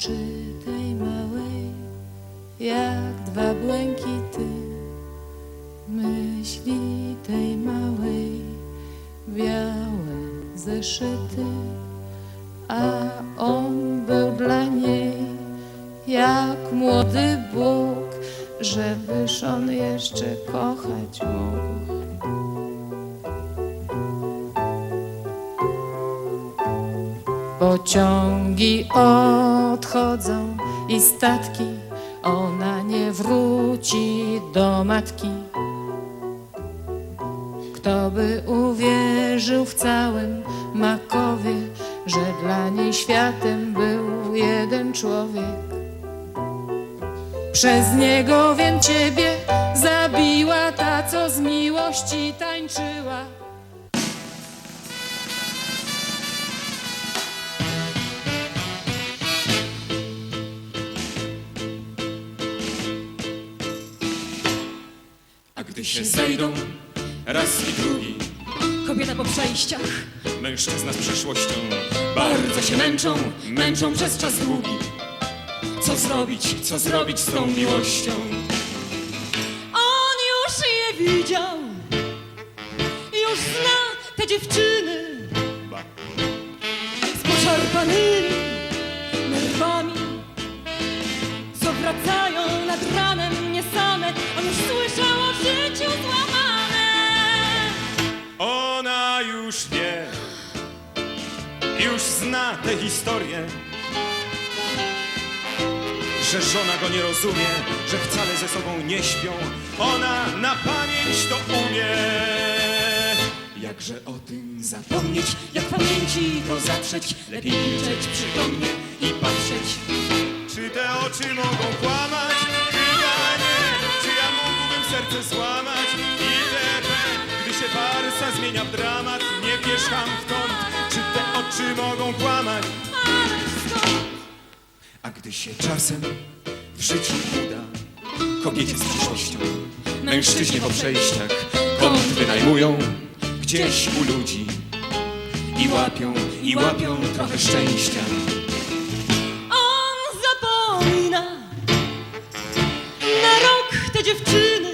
oczy tej małej, jak dwa błękity. Myśli tej małej, białe zeszyty, a on był dla niej jak młody Bóg, żebyż on jeszcze kochać mógł. Pociągi odchodzą i statki, ona nie wróci do matki. Kto by uwierzył w całym Makowie, że dla niej światem był jeden człowiek? Przez niego wiem ciebie zabiła ta, co z miłości tańczyła. Się zejdą raz i drugi. Kobieta po przejściach. Mężczyzna z przeszłością. Bardzo się męczą, męczą przez czas długi. Co zrobić, co zrobić z tą miłością? On już je widział. Już zna te dziewczyny. Z poszarpanymi nerwami. Co wracają zna tę historię Że żona go nie rozumie Że wcale ze sobą nie śpią. Ona na pamięć to umie. Jakże o tym zapomnieć Jak pamięci to zatrzeć? Lepiej milczeć przytomnie i patrzeć. Czy te oczy mogą kłamać? Ja mógłbym serce złamać? I TP, gdy się farsa zmienia w dramat Nie wierzcham w te oczy mogą kłamać? A gdy się czasem w życiu uda Kobiecie z przyszłością Mężczyźnie po przejściach Kąt wynajmują Gdzieś u ludzi I łapią, i łapią trochę szczęścia On zapomina na rok te dziewczyny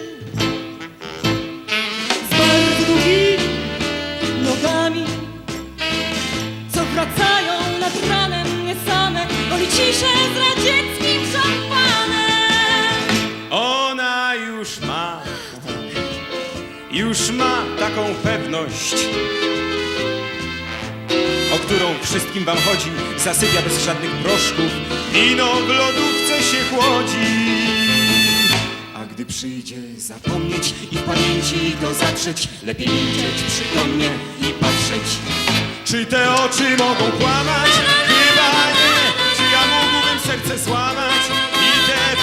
taką pewność, o którą wszystkim wam chodzi, zasypia bez żadnych proszków, wino w lodówce się chłodzi. A gdy przyjdzie zapomnieć i w pamięci to zatrzeć, lepiej milczeć przytomnie i patrzeć. Czy te oczy mogą kłamać? Chyba nie. Czy ja mógłbym serce złamać? ITP,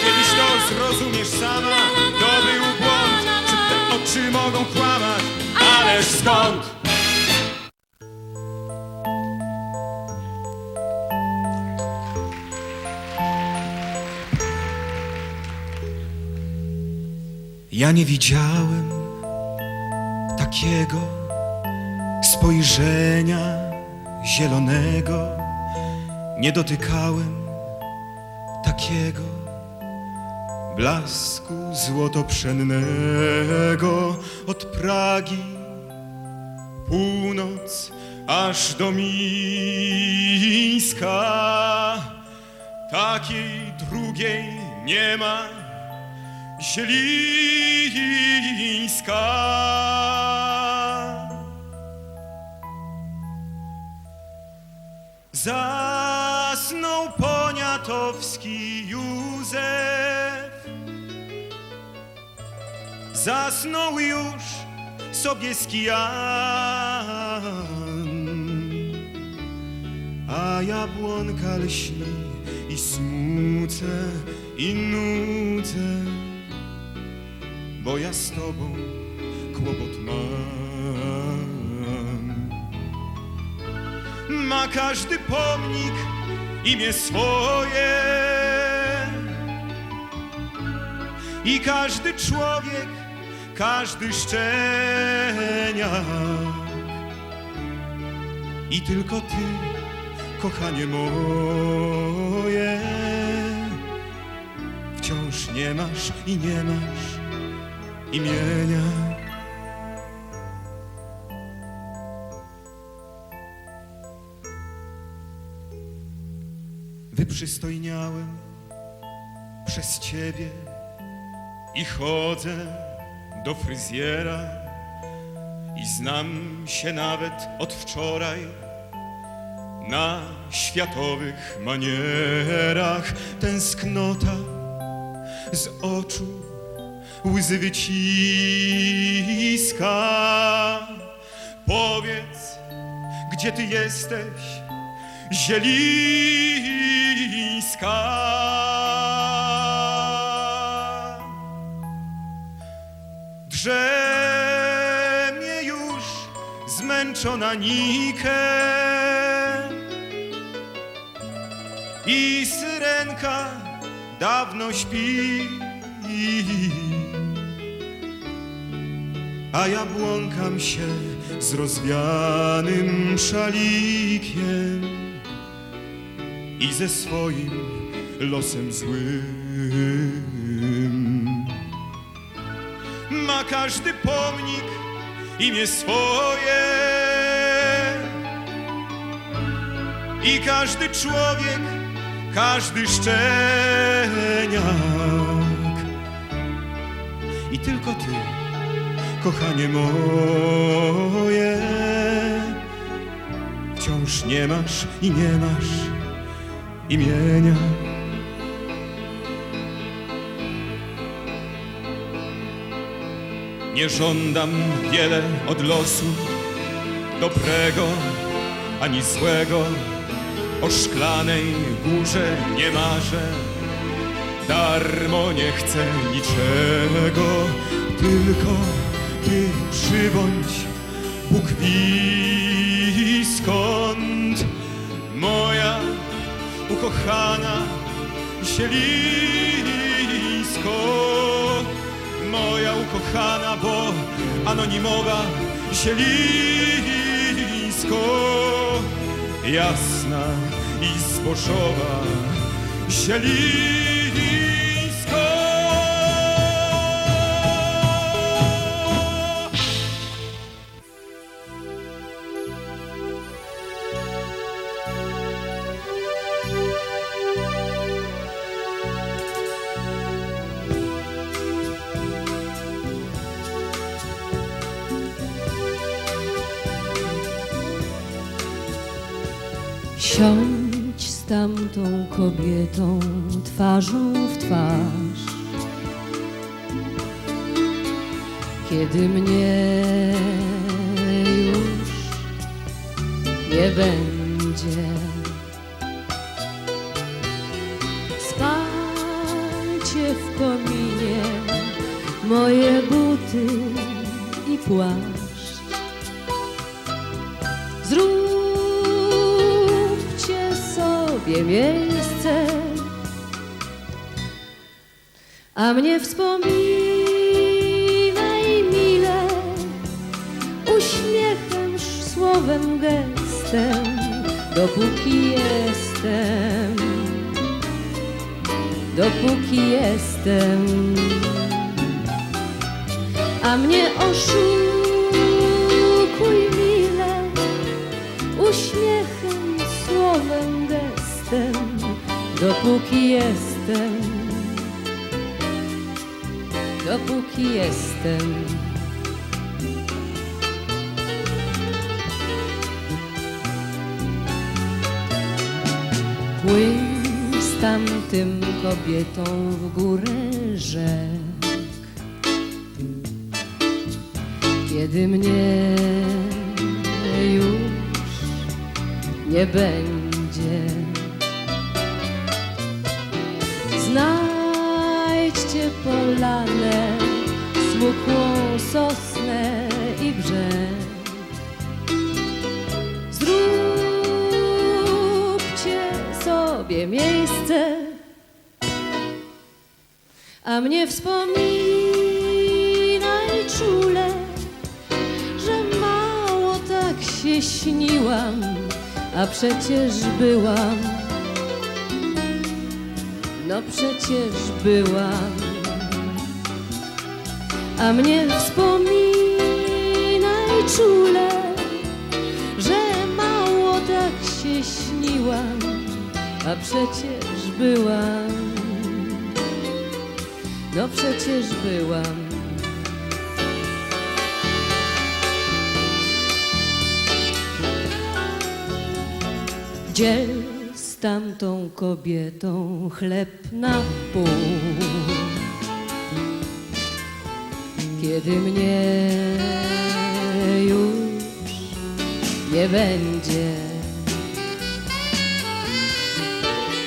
kiedyś to zrozumiesz sama. To był błąd. Czy te oczy mogą kłamać? Ależ skąd? Ja nie widziałem takiego spojrzenia zielonego, nie dotykałem takiego blasku złotopszennego od Pragi północ aż do Mińska. Takiej drugiej nie ma Zielińska. Zasnął poniatowski Józef, zasnął już Sobieski Jan, a jabłonka lśni i smucę i nudzę, bo ja z tobą kłopot mam. Ma każdy pomnik imię swoje i każdy człowiek, każdy szczeniak i tylko ty kochanie moje. Wciąż nie masz i nie masz imienia. Wyprzystojniałem przez ciebie i chodzę do fryzjera i znam się nawet od wczoraj na światowych manierach tęsknota z oczu łzy wyciska. Powiedz, gdzie ty jesteś, zielińska. Zmęczona Nike i syrenka dawno śpi. A ja błąkam się z rozwianym szalikiem i ze swoim losem złym. Ma każdy pomnik imię swoje i każdy człowiek, każdy szczeniak. I tylko ty, kochanie moje, wciąż nie masz i nie masz imienia. Nie żądam wiele od losu, dobrego ani złego. O szklanej górze nie marzę, darmo nie chcę niczego, tylko ty przybądź, Bóg wie skąd moja ukochana zielińsko. Moja ukochana, bo anonimowa zielińsko. Jasna i zbożowa zielińsko. Siądź z tamtą kobietą twarzą w twarz. Kiedy mnie już nie będzie. Spalcie w kominie moje buty i płaszcz. A mnie wspominaj mile, uśmiechem, słowem, gestem, dopóki jestem, dopóki jestem, a mnie oszukuj mile, uśmiechem, słowem, gestem, dopóki jestem, dopóki jestem. Z tamtym kobietą w górę rzek. Kiedy mnie już nie będzie. Znajdźcie polanę, smukłą sosnę i brzeg. Zróbcie sobie miejsce, a mnie wspominaj czule, że mało tak się śniłam, a przecież byłam. No przecież byłam. A mnie wspominaj czule, że mało tak się śniłam, a przecież byłam. No przecież byłam. Dziel z tamtą kobietą chleb na pół. Kiedy mnie już nie będzie.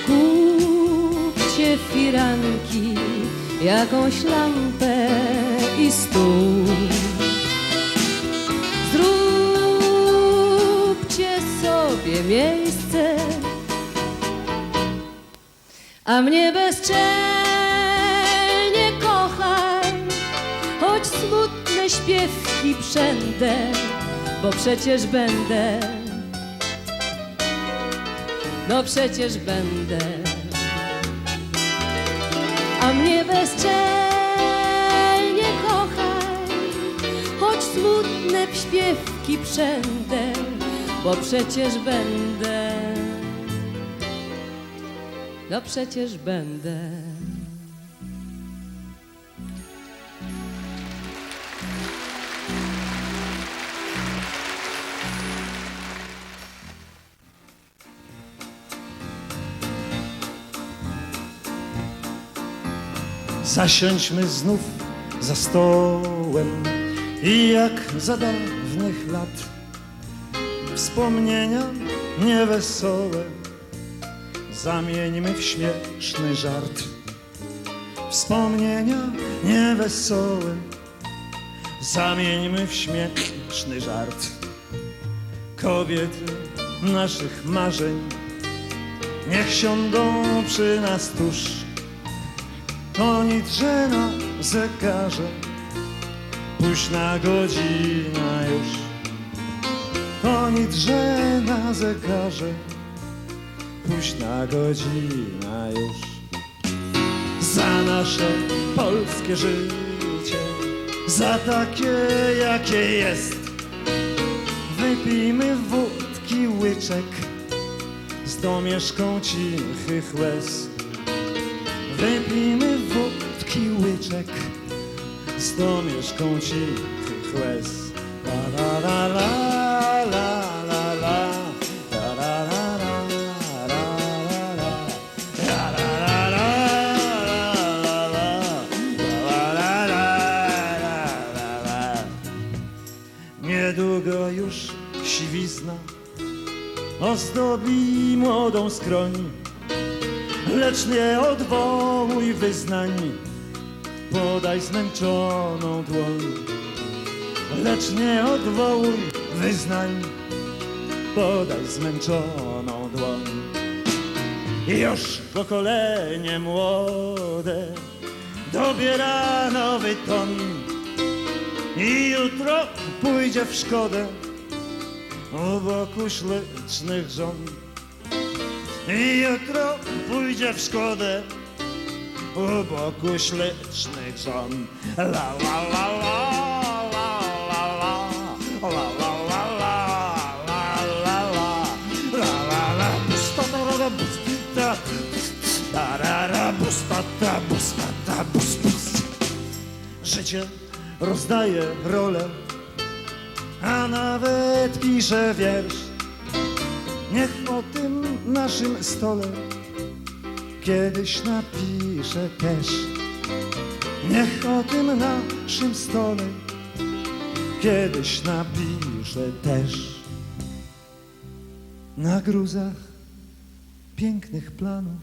Kupcie firanki, jakąś lampę i stół. Zróbcie sobie miejsce, a mnie bezczelnie kochaj, choć smutne śpiewki przędę, bo przecież będę, no przecież będę, a mnie bezczelnie kochaj, choć smutne śpiewki przędę, bo przecież będę, no przecież będę. Zasiądźmy znów za stołem i jak za dawnych lat wspomnienia niewesołe zamieńmy w śmieszny żart. Wspomnienia niewesołe zamieńmy w śmieszny żart. Kobiety naszych marzeń niech siądą przy nas tuż. To nic, na zegarze Późna godzina już To nic, na zegarze Późna godzina już. Za nasze polskie życie Za takie, jakie jest. Wypijmy wódki łyczek Z domieszką cichych łez Wypijmy wódki łyczek z domieszką cichych łez. Skroń lecz nie odwołuj wyznań, podaj zmęczoną dłoń. Lecz nie odwołuj wyznań, podaj zmęczoną dłoń. Już pokolenie młode dobiera nowy ton i jutro pójdzie w szkodę u boku ślicznych żon. I jutro pójdzie w szkodę u boku ślicznych żon. La la la la la la la la la la la la la la la busta ta ra busta ta ra ra busta ta busta ta bus bus Życie rozdaje rolę, a nawet pisze wiersz. Niech o tym naszym stole kiedyś napiszę też. Niech o tym naszym stole kiedyś napiszę też. Na gruzach pięknych planów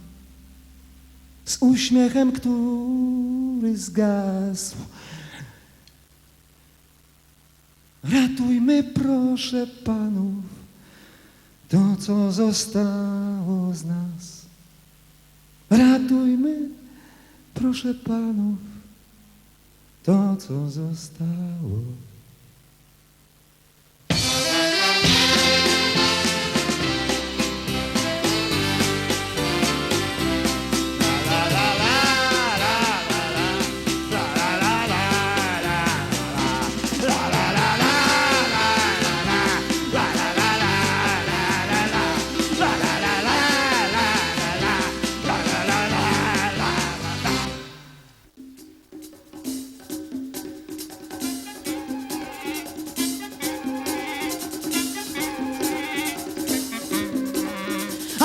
z uśmiechem, który zgasł. Ratujmy proszę panów to, co zostało z nas. Ratujmy, proszę panów, to, co zostało.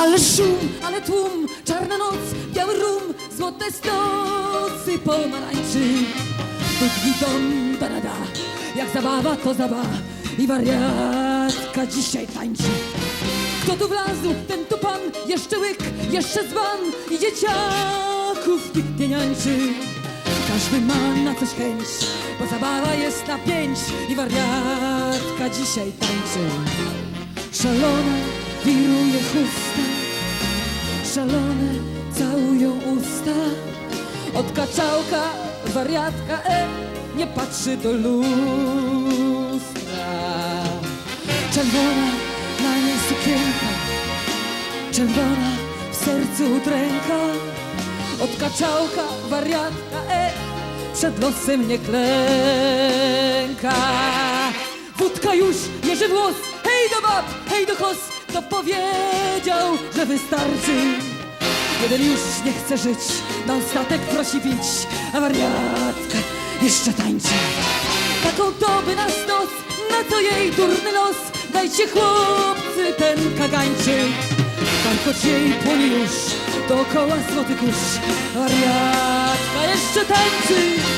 Ale szum, ale tłum, czarna noc, biały rum, złote stosy pomarańczy. Dudni dom, da, jak zabawa to zabawa i wariatka dzisiaj tańczy. Kto tu wlazł, ten tu pan, jeszcze łyk, jeszcze dzban i dzieciaków nikt nie niańczy. Każdy ma na coś chęć, bo zabawa jest na pięć i wariatka dzisiaj tańczy. Szalona wiruje chusta, szalone całują usta. Od kaczałka wariatka e, nie patrzy do lustra. Czerwona na niej sukienka, czerwona w sercu udręka. Od kaczałka wariatka e, przed losem nie klęka. Wódka już mierzy włos, hej do bab, hej do kos, kto powiedział, że wystarczy. Jeden już nie chce żyć, na ostatek prosi pić, a wariatka jeszcze tańczy. Taką doby na stos, na co jej durny los, dajcie chłopcy ten kagańczy. Tam choć jej płonie już, dookoła złoty kurz, wariatka jeszcze tańczy.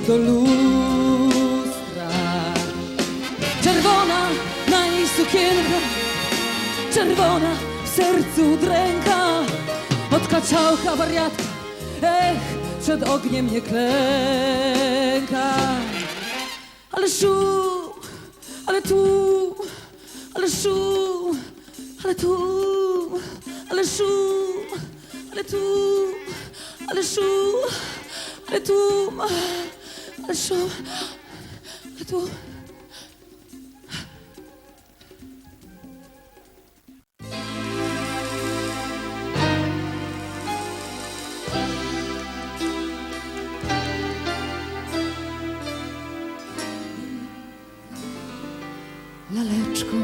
Do lustra. Czerwona na niej sukienka Czerwona w sercu dręka. Od kaczałka wariatka Ech, przed ogniem nie klęka. Ale szum, ale tu, ale szum, ale tu, ale szum, ale tu, ale szum, ale tu, ale szum, ale tu. laleczką,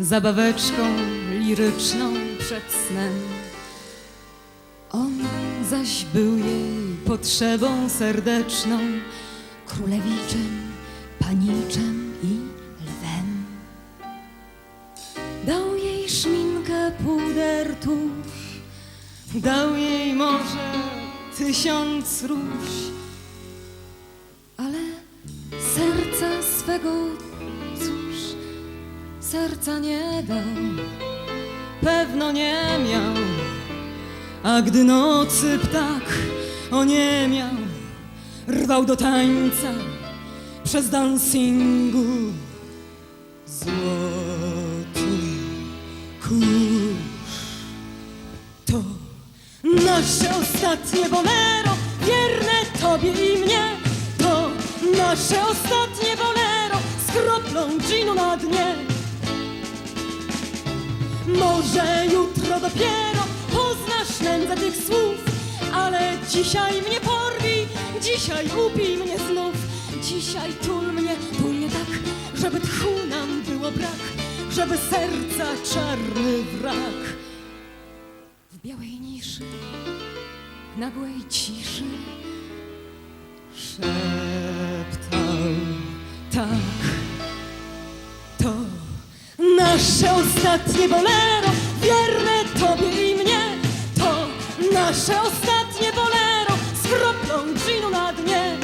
zabaweczką liryczną przed snem. On zaś był jej potrzebą serdeczną, królewiczem, paniczem i lwem. Dał jej szminkę, puder, tusz, dał jej może tysiąc róż, ale serca swego cóż, serca nie dał, pewno nie miał. A gdy nocy ptak oniemiał, rwał do tańca przez dancingu złoty kurz. To nasze ostatnie bolero, wierne tobie i mnie. To nasze ostatnie bolero z kroplą ginu na dnie. Może jutro dopiero poznasz nędzę tych słów, ale dzisiaj mnie porwij, dzisiaj upij mnie znów. Dzisiaj tul mnie, tul mnie tak, żeby tchu nam było brak, żeby serca czarny wrak. W białej niszy, nagłej ciszy szeptał tak. To nasze ostatnie bolero, wierne nasze ostatnie bolero z kroplą ginu na dnie.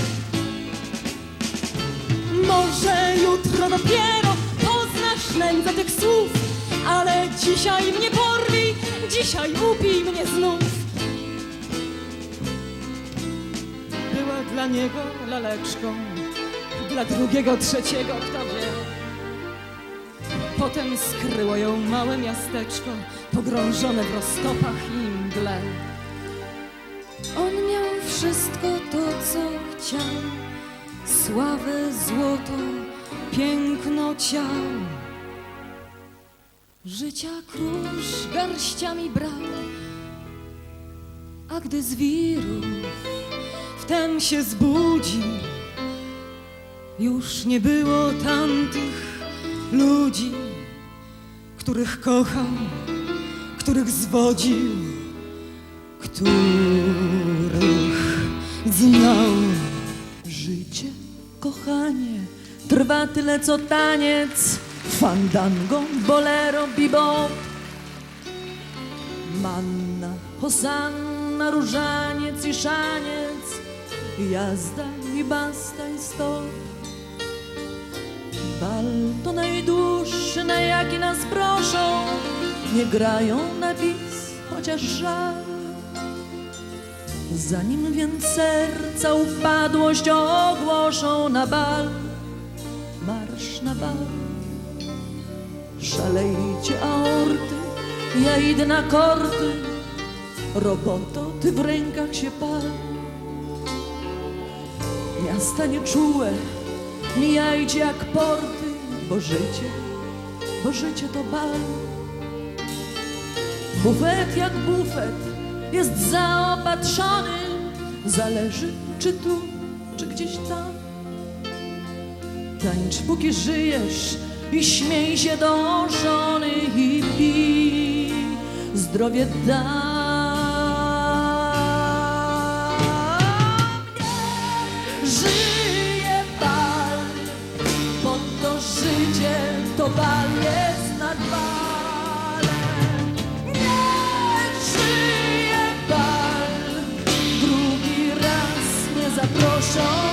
Może jutro dopiero poznasz nędzę tych słów, ale dzisiaj mnie porwij, dzisiaj upij mnie znów. Była dla niego laleczką, dla drugiego, trzeciego, kto wie. Potem skryło ją małe miasteczko, pogrążone w roztopach i mgle. On miał wszystko to, co chciał, sławę, złoto, piękno ciał. Życia krusz garściami brał, a gdy z wirów wtem się zbudzi, już nie było tamtych ludzi, których kochał, których zwodził, których znał. Życie, kochanie, trwa tyle co taniec, fandango, bolero, bebop. Manna, hosanna, różaniec i szaniec, jazda i basta i stop. Bal to najdłuższy, na jaki nas proszą, nie grają na bis, chociaż żal. Zanim więc serca upadłość ogłoszą na bal, marsz na bal. Szalejcie aorty, ja idę na korty, roboto, ty w rękach się pal. Miasta nieczułe, mijajcie jak porty, bo życie, bo życie to bal. Bufet jak bufet jest zaopatrzony, zależy czy tu, czy gdzieś tam. Tańcz póki żyjesz i śmiej się do żony i pij, zdrowie da. show.